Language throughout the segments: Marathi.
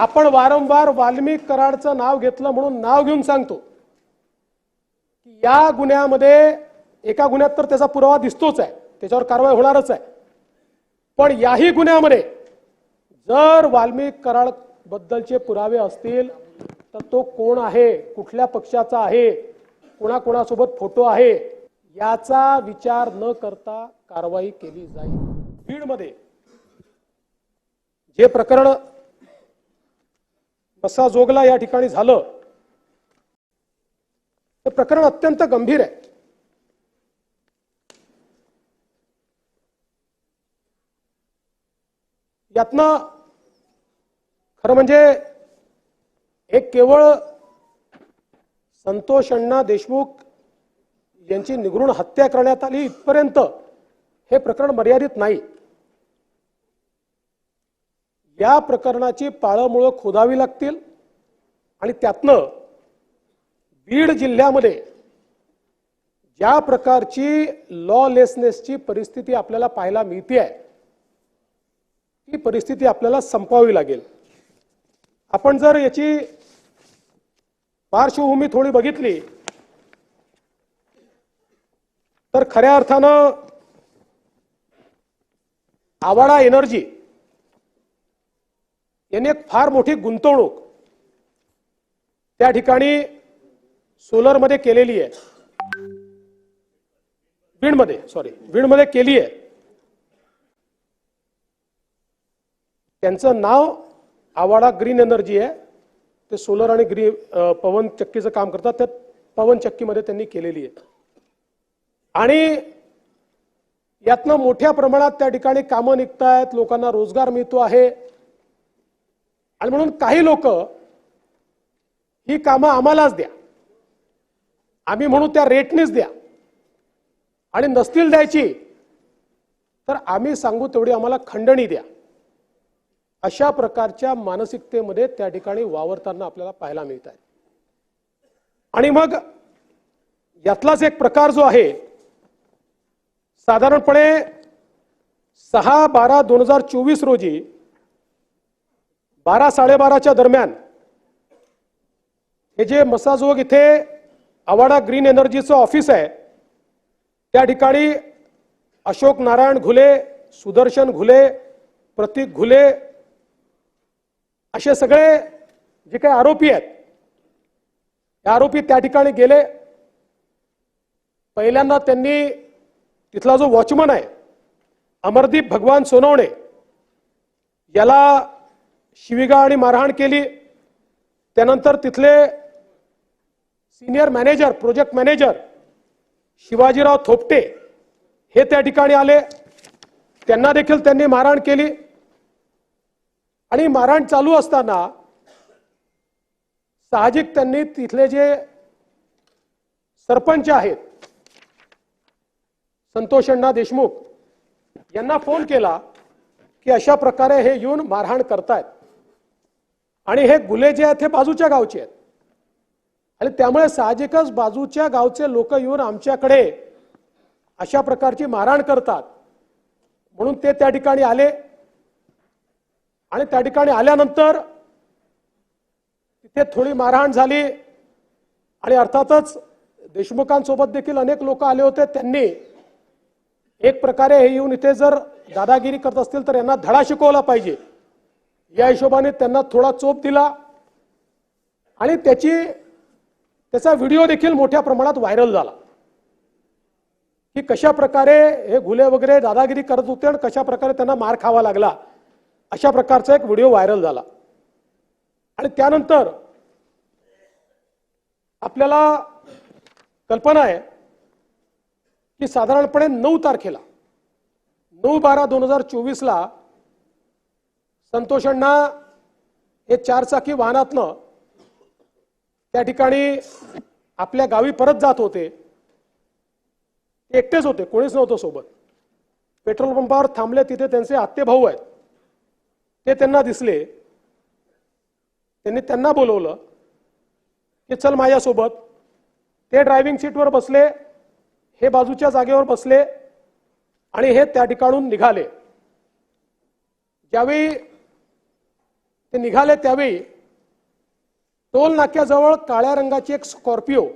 आपण वारंवार वाल्मिक कराडचं नाव घेतलं म्हणून नाव घेऊन सांगतो. की या गुन्ह्यामध्ये एका गुन्ह्यात तर त्याचा पुरावा दिसतोच आहे. त्याच्यावर कारवाई होणारच आहे. पण याही गुन्ह्यामध्ये जर वाल्मिक कराड बद्दलचे पुरावे असतील तर तो कोण आहे कुठल्या पक्षाचा आहे कोणाकोणासोबत फोटो आहे याचा विचार न करता कारवाई केली जाईल. बीडमध्ये जे प्रकरण कसा जोगला या ठिकाणी झालं. हे प्रकरण अत्यंत गंभीर आहे. यातनं खरं म्हणजे एक केवळ संतोष अण्णा देशमुख यांची निगृण हत्या करण्यात आली इथपर्यंत हे प्रकरण मर्यादित नाही. त्या प्रकरणाची पाळंमुळं खोदावी लागतील. आणि त्यातनं बीड जिल्ह्यामध्ये ज्या प्रकारची लॉलेसनेसची परिस्थिती आपल्याला पाहायला मिळते आहे ती परिस्थिती आपल्याला संपवावी लागेल. आपण जर याची पार्श्वभूमी थोडी बघितली तर खऱ्या अर्थानं आवाडा एनर्जी यांनी एक फार मोठी गुंतवणूक त्या ठिकाणी सोलरमध्ये केलेली आहे. बीडमध्ये सॉरी बीडमध्ये केली आहे. त्यांचं नाव आवाडा ग्रीन एनर्जी आहे. ते सोलर आणि ग्री पवन चक्कीचं काम करतात. त्या पवन चक्कीमध्ये त्यांनी केलेली आहे. आणि यातनं मोठ्या प्रमाणात त्या ठिकाणी कामं निघत आहेत लोकांना रोजगार मिळतो आहे. आणि म्हणून काही लोक ही कामं आम्हालाच द्या. आम्ही म्हणू त्या रेटनेच द्या. आणि नसतील द्यायची तर आम्ही सांगू तेवढी आम्हाला खंडणी द्या. अशा प्रकारच्या मानसिकतेमध्ये त्या ठिकाणी वावरताना आपल्याला पाहायला मिळत आहे आणि मग यातलाच एक प्रकार जो आहे साधारणपणे सहा बारा दोन हजार चोवीस रोजी बारा साडेबाराच्या दरम्यान हे जे मसाजोग इथे आवाडा ग्रीन एनर्जीचं ऑफिस आहे त्या ठिकाणी अशोक नारायण घुले सुदर्शन घुले प्रतीक घुले असे सगळे जे काही आरोपी आहेत हे आरोपी त्या ठिकाणी गेले. पहिल्यांदा त्यांनी तिथला जो वॉचमन आहे अमरदीप भगवान सोनवणे याला शिविगा आणि मारहाण केली. त्यानंतर तिथले senior manager project manager Shivajirao Thopte हे त्या ठिकाणी आले. त्यांना देखील त्यांनी मारहाण केली. आणि मारहाण चालू असताना साहजिक त्यांनी तिथले जे सरपंच आहेत संतोष अण्णा देशमुख यांना फोन केला की अशा प्रकारे हे येऊन मारहाण करतायत. आणि हे गुले जे आहेत हे बाजूच्या गावचे आहेत. आणि त्यामुळे साहजिकच बाजूच्या गावचे लोक येऊन आमच्याकडे अशा प्रकारची मारहाण करतात. म्हणून ते त्या ठिकाणी आले. आणि त्या ठिकाणी आल्यानंतर तिथे थोडी मारहाण झाली. आणि अर्थातच देशमुखांसोबत देखील अनेक लोक आले होते. त्यांनी एक प्रकारे हे येऊन इथे जर दादागिरी करत असतील तर यांना धडा शिकवला पाहिजे. या हिशोबाने त्यांना थोडा चोप दिला. आणि त्याची त्याचा व्हिडिओ देखील मोठ्या प्रमाणात व्हायरल झाला. की कशा प्रकारे हे घुले वगैरे दादागिरी करत होते आणि कशा प्रकारे त्यांना मार खावा लागला अशा प्रकारचा एक व्हिडिओ व्हायरल झाला. आणि त्यानंतर आपल्याला कल्पना आहे की साधारणपणे नऊ तारखेला नऊ बारा दोन हजार चोवीसला संतोष अण्णा हे चारचाकी वाहनातनं त्या ठिकाणी आपल्या गावी परत जात होते. एकटेच होते कोणीच नव्हतं सोबत. पेट्रोल पंपावर थांबले तिथे त्यांचे आत्ते भाऊ आहेत. ते त्यांना दिसले. त्यांनी त्यांना बोलवलं की चल माझ्यासोबत. ते ड्रायव्हिंग सीटवर बसले हे बाजूच्या जागेवर बसले आणि हे त्या ठिकाणून निघाले. ज्यावेळी ते निघाले त्यावेळी. टोल नाक्याजवळ काळ्या रंगाची एक स्कॉर्पिओ.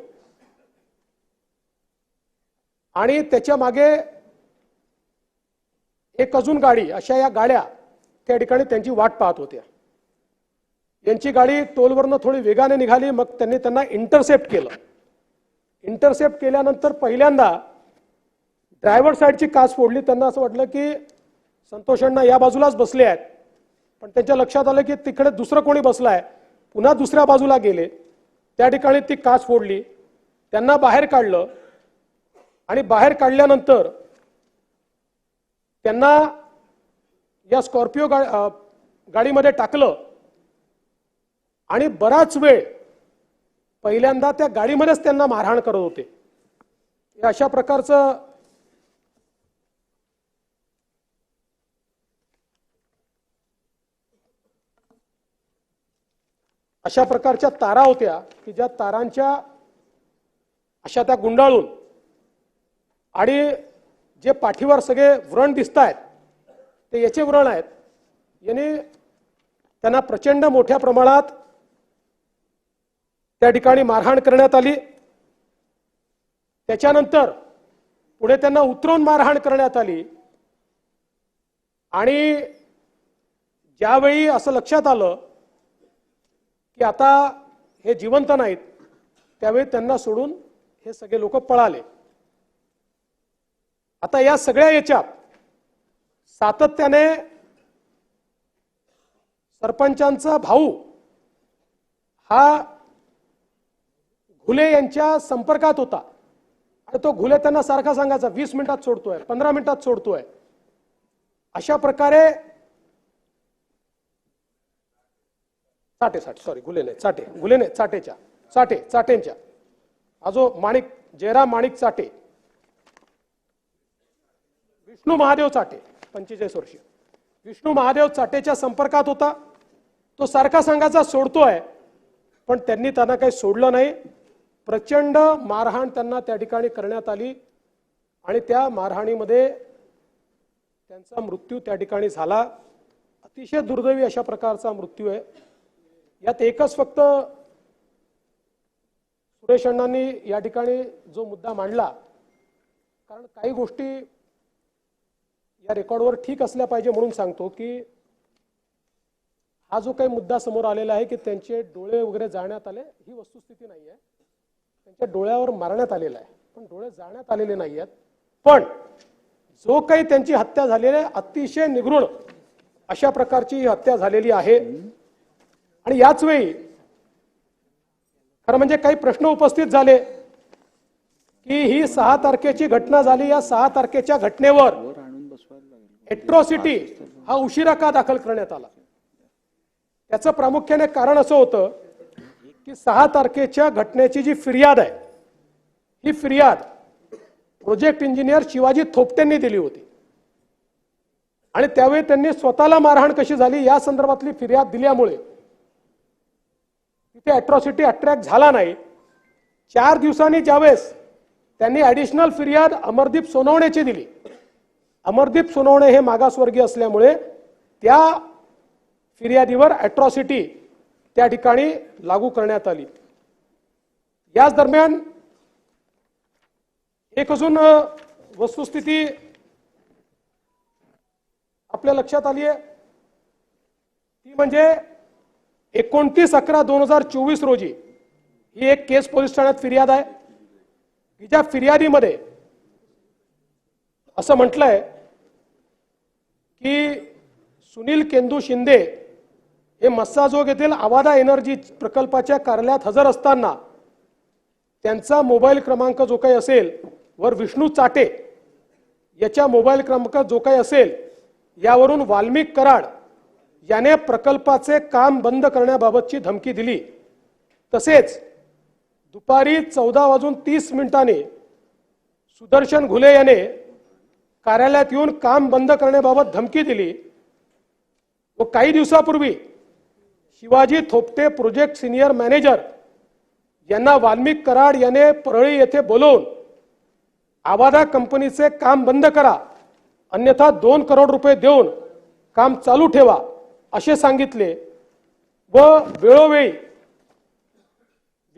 आणि त्याच्यामागे एक अजून गाडी अशा या गाड्या त्या ठिकाणी त्यांची वाट पाहत होत्या. यांची गाडी टोलवरनं थोडी वेगाने निघाली मग त्यांनी त्यांना इंटरसेप्ट केलं. इंटरसेप्ट केल्यानंतर पहिल्यांदा ड्रायव्हर साईडची काच फोडली. त्यांना असं वाटलं की संतोषांना या बाजूलाच बसले आहेत. पण त्यांच्या लक्षात आलं की तिकडे दुसरं कोणी बसलं आहे पुन्हा दुसऱ्या बाजूला गेले. त्या ठिकाणी ती काच फोडली. त्यांना बाहेर काढलं. आणि बाहेर काढल्यानंतर त्यांना या स्कॉर्पिओ गा गाडीमध्ये टाकलं. आणि बराच वेळ पहिल्यांदा त्या गाडीमध्येच त्यांना मारहाण करत होते. अशा प्रकारचं अशा प्रकारच्या तारा होत्या की ज्या तारांच्या अशा त्या गुंडाळून. आणि जे पाठीवर सगळे व्रण दिसत आहेत ते याचे व्रण आहेत. याने त्यांना प्रचंड मोठ्या प्रमाणात त्या ठिकाणी मारहाण करण्यात आली. त्याच्यानंतर पुढे त्यांना उतरवून मारहाण करण्यात आली. आणि ज्यावेळी असं लक्षात आलं की आता हे जिवंत नाहीत त्यावेळी त्यांना सोडून हे सगळे लोक पळाले. आता या सगळ्या याच्यात सातत्याने सरपंचांचा भाऊ हा घुले यांच्या संपर्कात होता. आणि तो घुले त्यांना सारखा सांगायचा वीस मिनिटात सोडतोय पंधरा मिनिटात सोडतोय. अशा प्रकारे चाटे साठ सॉरी गुले नाही चाटे गुले नाही चाटेच्या चाटे चाटेंच्या. हा जो माणिक जयराम माणिक चाटे. विष्णू महादेव चाटे पंचेचाळीस वर्षीय. विष्णू महादेव चाटेच्या संपर्कात होता. तो सारखा सांगायचा सोडतोय. पण त्यांनी त्यांना काही सोडलं नाही. प्रचंड मारहाण त्यांना त्या ठिकाणी करण्यात आली. आणि त्या मारहाणीमध्ये त्यांचा मृत्यू त्या ठिकाणी झाला. अतिशय दुर्दैवी अशा प्रकारचा मृत्यू आहे. यात एकच फक्त सुरेश अण्णांनी या ठिकाणी जो मुद्दा मांडला कारण काही गोष्टी या रेकॉर्डवर ठीक असल्या पाहिजे म्हणून सांगतो की हा जो काही मुद्दा समोर आलेला आहे की त्यांचे डोळे वगैरे जाळण्यात आले ही वस्तुस्थिती नाही आहे. त्यांच्या डोळ्यावर मारण्यात आलेला आहे. पण डोळे जाळण्यात आलेले नाही आहेत. पण जो काही त्यांची हत्या झालेली आहे अतिशय निगृण अशा प्रकारची ही हत्या झालेली आहे. आणि याच वेळी खरं म्हणजे काही प्रश्न उपस्थित झाले की ही सहा तारखेची घटना झाली. या सहा तारखेच्या घटनेवर एट्रॉसिटी हा उशिरा का दाखल करण्यात आला? त्याचं प्रामुख्याने कारण असं होतं की सहा तारखेच्या घटनेची जी फिर्याद आहे ही फिर्याद प्रोजेक्ट इंजिनियर शिवाजी थोपटेंनी दिली होती. आणि त्यावेळी त्यांनी स्वतःला मारहाण कशी झाली या संदर्भातली फिर्याद दिल्यामुळे ते अट्रॉसिटी अट्रॅक्ट झाला नाही. चार दिवसांनी ज्यावेळेस त्यांनी ॲडिशनल फिर्याद अमरदीप सोनवणेची दिली. अमरदीप सोनवणे हे मागासवर्गीय असल्यामुळे त्या फिर्यादीवर ॲट्रॉसिटी त्या ठिकाणी लागू करण्यात आली. याच दरम्यान एक अजून वस्तुस्थिती आपल्या लक्षात आली आहे ती म्हणजे एकोणतीस अकरा दोन हजार चोवीस रोजी ही एक केस पोलीस ठाण्यात फिर्याद आहे. की ज्या फिर्यादीमध्ये असं म्हटलंय की सुनील केंदू शिंदे हे मस्साजोग येथील आवादा एनर्जी प्रकल्पाच्या कार्यालयात हजर असताना त्यांचा मोबाईल क्रमांक जो काही असेल वर विष्णू चाटे याच्या मोबाईल क्रमांक जो काही असेल यावरून वाल्मिक कराड याने प्रकल्पाचे काम बंद करण्याबाबतची धमकी दिली. तसेच दुपारी चौदा वाजून तीस मिनिटांनी सुदर्शन घुले याने कार्यालयात येऊन काम बंद करण्याबाबत धमकी दिली. व काही दिवसापूर्वी Shivaji Thopte project senior manager यांना वाल्मिक कराड याने परळी येथे बोलवून आवादा कंपनीचे काम बंद करा. अन्यथा दोन करोड रुपये देऊन काम चालू ठेवा. असे सांगितले व वेळोवेळी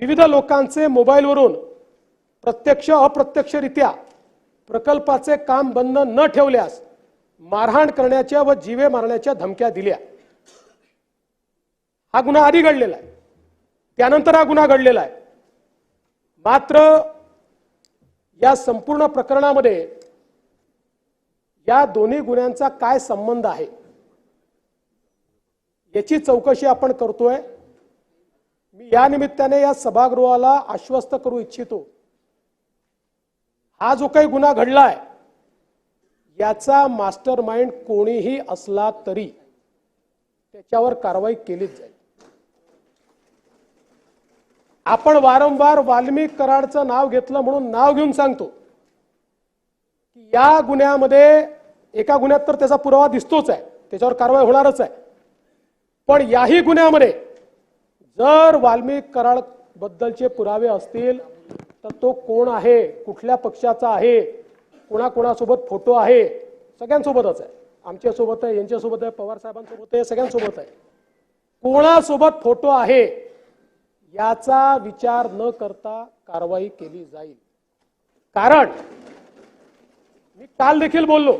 विविध लोकांचे मोबाईलवरून प्रत्यक्ष अप्रत्यक्षरित्या प्रकल्पाचे काम बंद न ठेवल्यास मारहाण करण्याच्या व जीवे मारण्याच्या धमक्या दिल्या. हा गुन्हा आधी घडलेला आहे. त्यानंतर हा गुन्हा घडलेला आहे. मात्र या संपूर्ण प्रकरणामध्ये या दोन्ही गुन्ह्यांचा काय संबंध आहे? याची चौकशी आपण करतोय. मी या निमित्ताने या सभागृहाला आश्वस्त करू इच्छितो. हा जो काही गुन्हा घडलाय याचा मास्टर माइंड कोणीही असला तरी त्याच्यावर कारवाई केलीच जाईल. आपण वारंवार वाल्मिक कराडचं नाव घेतलं म्हणून नाव घेऊन सांगतो की या गुन्ह्यामध्ये एका गुन्ह्यात तर त्याचा पुरावा दिसतोच आहे. त्याच्यावर कारवाई होणारच आहे. पण याही गुन्ह्यामध्ये जर वाल्मिक कराड बद्दलचे पुरावे असतील तर तो कोण आहे? कुठल्या पक्षाचा आहे? कोणाकोणासोबत फोटो आहे? सगळ्यांसोबतच आहे. आमच्यासोबत आहे यांच्यासोबत आहे पवार साहेबांसोबत आहे सगळ्यांसोबत आहे. कोणासोबत फोटो आहे याचा विचार न करता कारवाई केली जाईल. कारण मी काल देखील बोललो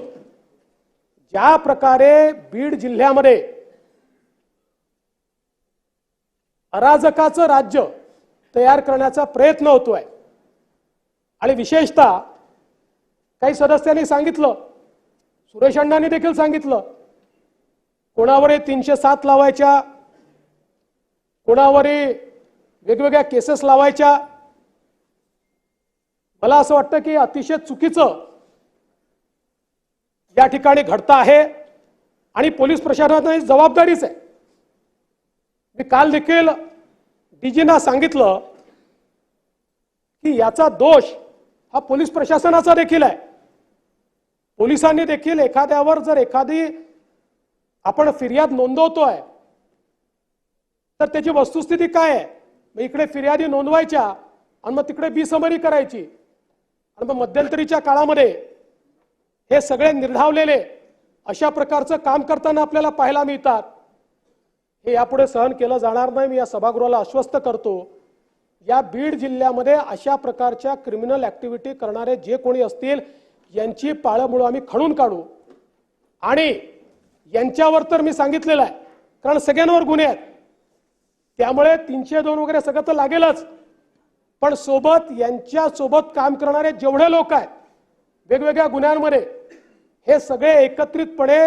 ज्या प्रकारे बीड जिल्ह्यामध्ये अराजकाचं राज्य तयार करण्याचा प्रयत्न होतोय. आणि विशेषतः काही सदस्यांनी सांगितलं सुरेश अण्णांनी देखील सांगितलं कोणावरही तीनशे सात लावायच्या कोणावरही वेगवेगळ्या केसेस लावायच्या मला असं वाटतं की अतिशय चुकीचं या ठिकाणी घडतं आहे. आणि पोलीस प्रशासनाची जबाबदारीच आहे. मी काल देखील डीजीना सांगितलं की याचा दोष हा पोलीस प्रशासनाचा देखील आहे. पोलिसांनी देखील एखाद्यावर जर एखादी आपण फिर्याद नोंदवतोय तर त्याची वस्तुस्थिती काय आहे? मग इकडे फिर्यादी नोंदवायच्या आणि मग तिकडे बिसमरी करायची. आणि मग मध्यंतरीच्या काळामध्ये हे सगळे निर्धावलेले अशा प्रकारचं काम करताना आपल्याला पाहायला मिळतात. हे यापुढे सहन केलं जाणार नाही. मी या सभागृहाला आश्वस्त करतो या बीड जिल्ह्यामध्ये अशा प्रकारच्या क्रिमिनल ऍक्टिव्हिटी करणारे जे कोणी असतील यांची पाळंमुळं आम्ही खणून काढू. आणि यांच्यावर तर मी सांगितलेलं आहे कारण सगळ्यांवर गुन्हे आहेत. त्यामुळे तीनशे दोन वगैरे सगळं तर लागेलच. पण सोबत यांच्यासोबत काम करणारे जेवढे लोक आहेत वेगवेगळ्या गुन्ह्यांमध्ये हे सगळे एकत्रितपणे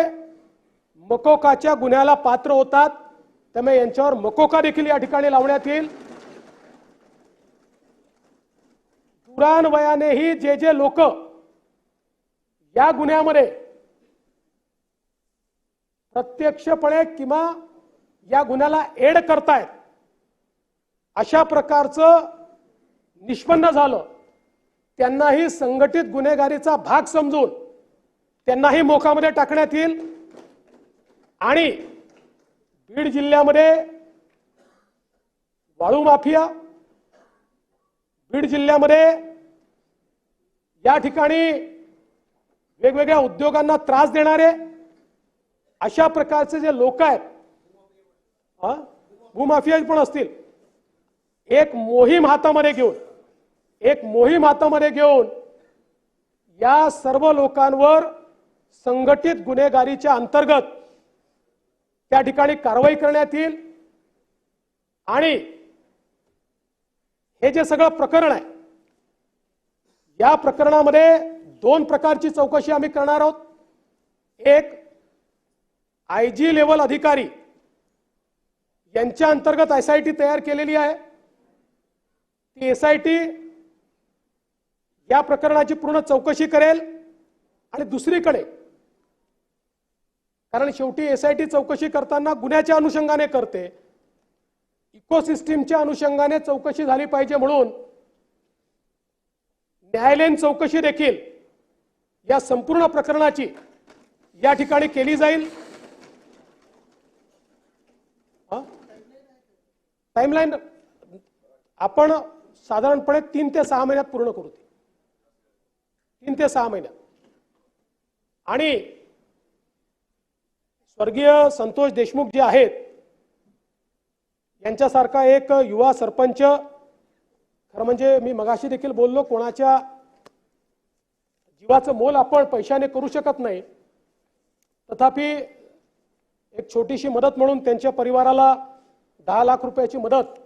मकोकाच्या गुन्ह्याला पात्र होतात. त्यामुळे यांच्यावर मकोका देखील या ठिकाणी लावण्यात येईल. पुराण वयानेही जे जे लोक या गुन्ह्यामध्ये प्रत्यक्षपणे किंवा या गुन्ह्याला एड करतायत अशा प्रकारचं निष्पन्न झालं. त्यांनाही संघटित गुन्हेगारीचा भाग समजून त्यांनाही मोकामध्ये टाकण्यात येईल. आणि बीड जिल्ह्यामध्ये वाळू माफिया बीड जिल्ह्यामध्ये या ठिकाणी वेगवेगळ्या उद्योगांना त्रास देणारे अशा प्रकारचे जे लोक आहेत हा? भूमाफिया पण असतील एक मोहीम हातामध्ये घेऊन एक मोहीम हातामध्ये घेऊन या सर्व लोकांवर संघटित गुन्हेगारीच्या अंतर्गत त्या ठिकाणी कारवाई करण्यात येईल. आणि हे जे सगळं प्रकरण आहे या प्रकरणामध्ये दोन प्रकारची चौकशी आम्ही करणार आहोत. एक आय जी लेवल अधिकारी यांच्या अंतर्गत एस आय टी तयार केलेली आहे. ती एस आय टी या प्रकरणाची पूर्ण चौकशी करेल. आणि दुसरीकडे कारण शेवटी एस आय टी चौकशी करताना गुन्ह्याच्या अनुषंगाने करते. इकोसिस्टीमच्या अनुषंगाने चौकशी झाली पाहिजे म्हणून न्यायालयीन चौकशी देखील या संपूर्ण प्रकरणाची या ठिकाणी केली जाईल. टाइमलाईन आपण साधारणपणे तीन ते सहा महिन्यात पूर्ण करू तीन ते सहा महिन्यात. आणि स्वर्गीय संतोष देशमुख जे आहेत यांच्यासारखा एक युवा सरपंच खरं म्हणजे मी मगाशी देखील बोललो कोणाच्या जीवाचं मोल आपण पैशाने करू शकत नाही. तथापि एक छोटीशी मदत म्हणून त्यांच्या परिवाराला दहा लाख रुपयाची मदत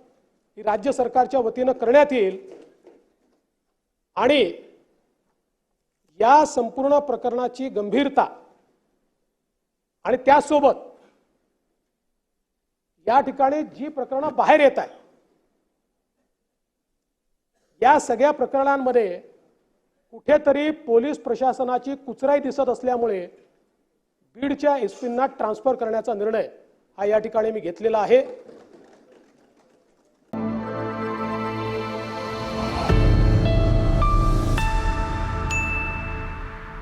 ही राज्य सरकारच्या वतीनं करण्यात येईल. आणि या संपूर्ण प्रकरणाची गंभीरता आणि त्यासोबत या ठिकाणी जी प्रकरणं बाहेर येत आहे या सगळ्या प्रकरणांमध्ये कुठेतरी पोलीस प्रशासनाची कुचराई दिसत असल्यामुळे बीडच्या एस पींना ट्रान्सफर करण्याचा निर्णय हा या ठिकाणी मी घेतलेला आहे.